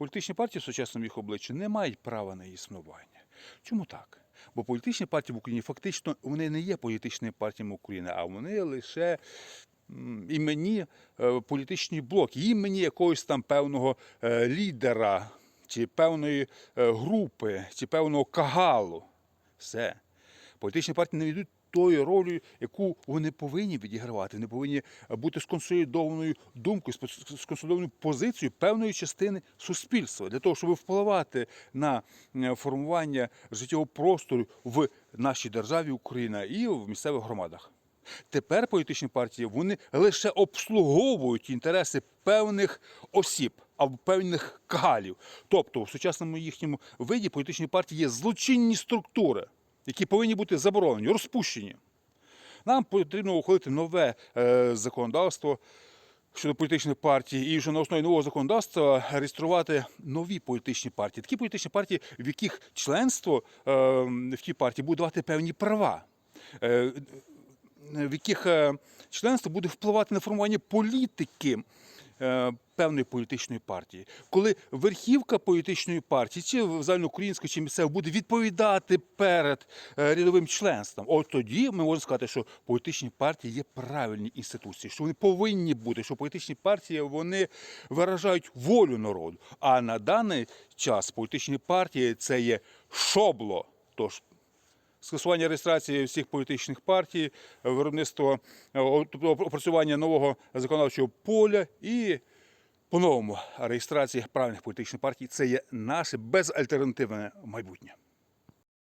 політичні партії в сучасному їх обличчі не мають права на існування. Чому так? Бо політичні партії в Україні фактично вони не є політичними партіями України, а вони лише імені е, політичні блоки, імені якогось там певного е, лідера, чи певної е, групи, чи певного кагалу. Все. Політичні партії не ведуть тою ролью, яку вони повинні відігравати. Вони повинні бути сконсолідованою думкою, сконсолідованою позицією певної частини суспільства для того, щоб впливати на е, формування життєвого простору в нашій державі Україна і в місцевих громадах. Тепер політичні партії вони лише обслуговують інтереси певних осіб або певних кагалів. Тобто, в сучасному їхньому виді політичні партії є злочинні структури, які повинні бути заборонені, розпущені. Нам потрібно ухвалити нове е, законодавство щодо політичних партій, і вже на основі нового законодавства реєструвати нові політичні партії. Такі політичні партії, в яких членство е, в тій партії буде давати певні права. Е, в яких членство буде впливати на формування політики певної політичної партії. Коли верхівка політичної партії, чи загальноукраїнської, чи місцева, буде відповідати перед е, рядовим членством, от тоді ми можемо сказати, що політичні партії є правильні інституції, що вони повинні бути, що політичні партії вони виражають волю народу. А на даний час політичні партії це є шобло. Тож скасування реєстрації всіх політичних партій, виробництво е, тобто опрацювання нового законодавчого поля і по-новому реєстрації правильних політичних партій це є наше безальтернативне майбутнє.